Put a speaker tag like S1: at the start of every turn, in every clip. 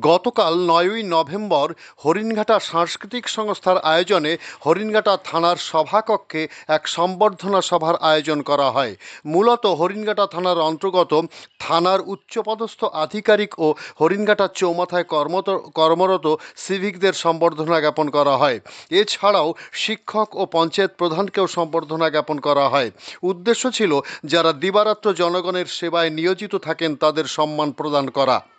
S1: গতকাল নয়ই নভেম্বর হরিণঘাটা সাংস্কৃতিক সংস্থার আয়োজনে হরিণঘাটা থানার সভাকক্ষে এক সম্বর্ধনা সভার আয়োজন করা হয়। মূলত হরিণঘাটা থানার অন্তর্গত থানার উচ্চপদস্থ আধিকারিক ও হরিণঘাটা চৌমাথায় কর্মত, কর্মরত সিভিকদের সম্বর্ধনা জ্ঞাপন করা হয়। এছাড়াও শিক্ষক ও পঞ্চায়েত প্রধানকেও সম্বর্ধনা জ্ঞাপন করা হয়। উদ্দেশ্য ছিল, যারা দিবারাত্র জনগণের সেবায় নিয়োজিত থাকেন তাদের সম্মান প্রদান করা।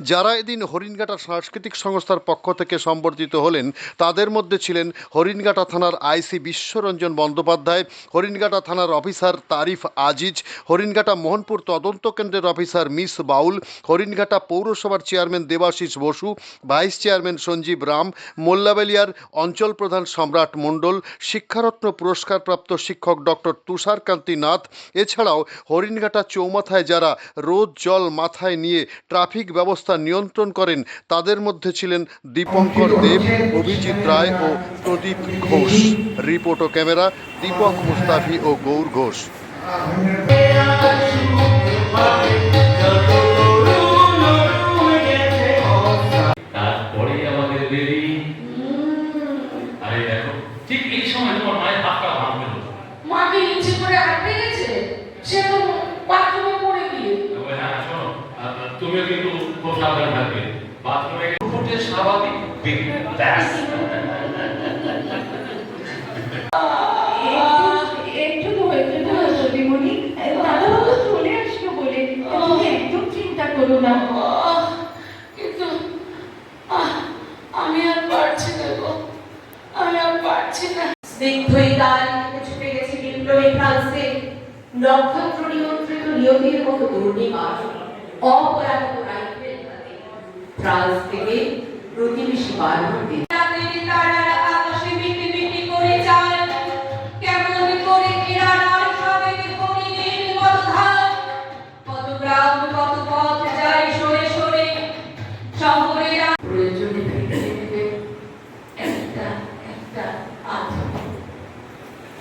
S1: যারা এদিন হরিণঘাটা সাংস্কৃতিক সংস্থার পক্ষ থেকে সম্বর্ধিত হলেন, তাদের মধ্যে ছিলেন হরিণঘাটা থানার আইসি বিশ্বরঞ্জন বন্দ্যোপাধ্যায়, হরিণঘাটা থানার অফিসার তারিফ আজিজ, হরিণঘাটা মোহনপুর তদন্ত কেন্দ্রের অফিসার মিস বাউল, হরিণঘাটা পৌরসভার chairman Debashis Basu, vice chairman Sanjib Ram, মোল্লাবেলিয়ার অঞ্চল প্রধান সম্রাট মণ্ডল, শিক্ষারত্ন পুরস্কারপ্রাপ্ত শিক্ষক ডক্টর তুষারকান্তি নাথ, এছাড়াও হরিণঘাটা চৌমাথায় যারা রোদ জল মাথায় নিয়ে ট্রাফিক ব্যবস্থা নিয়ন্ত্রণ করেন। তাদের মধ্যে ছিলেন দীপঙ্কর দেব অভিজিৎ রায় ও প্রদীপ ঘোষ। রিপোর্ট ও ক্যামেরা দীপক মুস্তাফি ও গৌর ঘোষ।
S2: তারপরে আমাদের দেরি আরে দেখো ঠিক এই সময় তোমার মায়ের হাতটা ভাঙবে
S3: মাকে ইচ্ছে করে আটকে গেছে? সে তো
S2: বেবি ব্যাস
S4: একটু তো
S3: আমি আর পারছি না। গো আমি আর পারছি না।
S4: স্নিগ্ধই দিকে ছুটে গেছে মতো দুর্নিবার অপরাধ ফ্রান্স থেকে প্রতিবেশী আধা।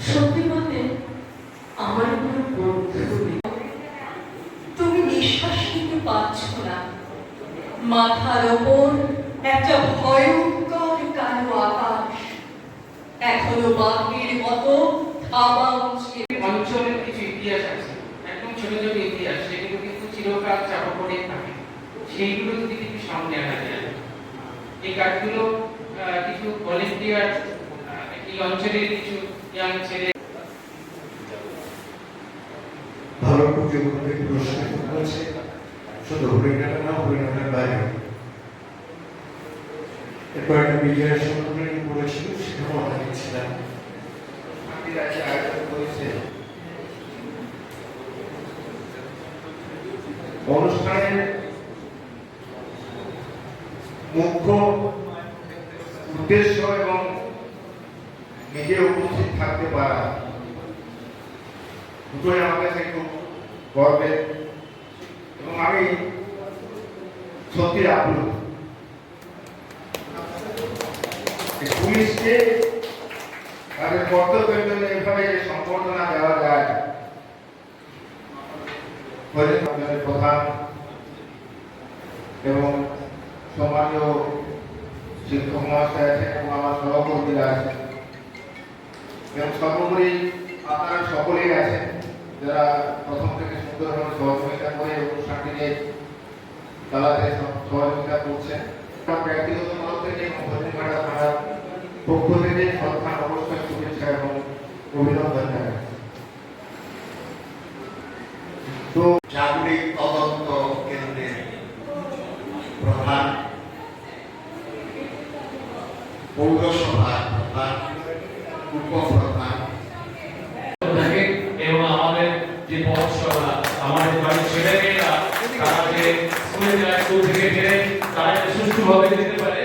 S4: সত্যি বলতে আমার কোনো বন্ধু নেই। তুমি নিঃশ্বাস নিতে পারছ না। মাথার ওপর একটা ভয়ঙ্কর কালো আকাশ এখনও বাঘের মতো থাবা উচিত।
S5: অঞ্চলের কিছু ইতিহাস আছে। একদম ছোট ছোট ইতিহাস সেগুলো কিন্তু চিরকাল চাপা পড়ে থাকে। সেইগুলো যদি কিছু সামনে আনা যায়। এই কাজগুলো আহ, কিছু ভলেন্টিয়ার এই অঞ্চলের কিছু ইয়াং ছেলে
S6: ভালো প্রতিযোগিতাকে পুরস্কৃত করেছে শুধু হরিণাটা না হরিণাটার বাইরে। এরপর একটা বিজয়ের সম্মেলনী করেছিল সেখানেও আমি ছিলাম অনুষ্ঠানের মুখ্য উদ্দেশ্য এবং নিজে উপস্থিত থাকতে পারা দুটোই আমার কাছে খুব গর্বের এবং আমি সত্যি আপ্লুত। পুলিশকে তাদের কর্তব্যের জন্য এভাবে যে সম্বর্ধনা দেওয়া যায়। প্রধান এবং সম্মানীয় শিক্ষক মহাশয় আছেন এবং আমার সহকর্মীরা আছেন। এবং সর্বোপরি আপনারা সকলেই আছেন যারা প্রথম থেকে সুন্দরভাবে সহযোগিতা করে অনুষ্ঠানটিকে সহ- সহযোগিতা করছেন। ব্যক্তিগত তরফ থেকে এবং থানার পক্ষ থেকে সন্ধান অবশ্যই শুভেচ্ছা এবং অভিনন্দন জানাই। তো
S7: সামরিক তদন্ত কেন্দ্রের প্রধান পৌরসভার প্রধান, উপপ্রধান।
S2: এবং আমাদের যে পৌরসভা, আমাদের বাড়ির ছেলেমেয়েরা তারা যে স্কুলে যায়, স্কুল থেকে ফিরে তারা যে সুষ্ঠুভাবে যেতে পারে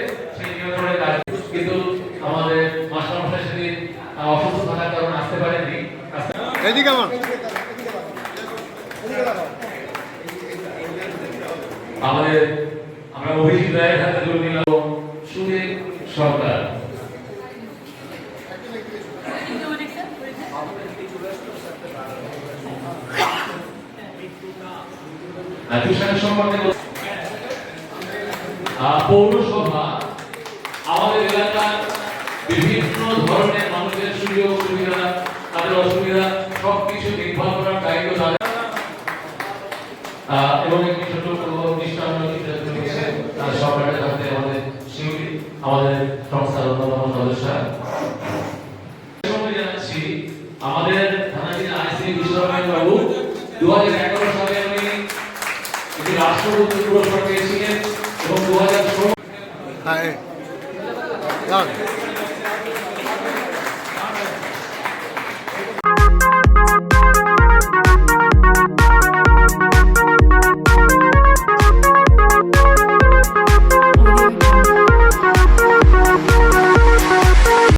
S1: এদিকে আমার
S2: আমাদের, আমরা অভিজিৎ রায়ের হাতে তুলে নিলাম সুদীপ সরকার। পৌরসভা, আমাদের এলাকার বিভিন্ন ধরনের মানুষের সুযোগ সুবিধা তাদের অসুবিধা, সবকিছু দেখভাল করার দায়িত্ব তাদের। এবং একটি ছোট দৃষ্টান্ত সরকারের আমাদের শিউলি আমাদের সংস্থার অন্যতম সদস্য। আমাদের আইসি বাবু দু হাজার এগারো সালে উনি একটি রাষ্ট্রপতি পুরস্কার পেয়েছিলেন এবং দু হাজার ষোলো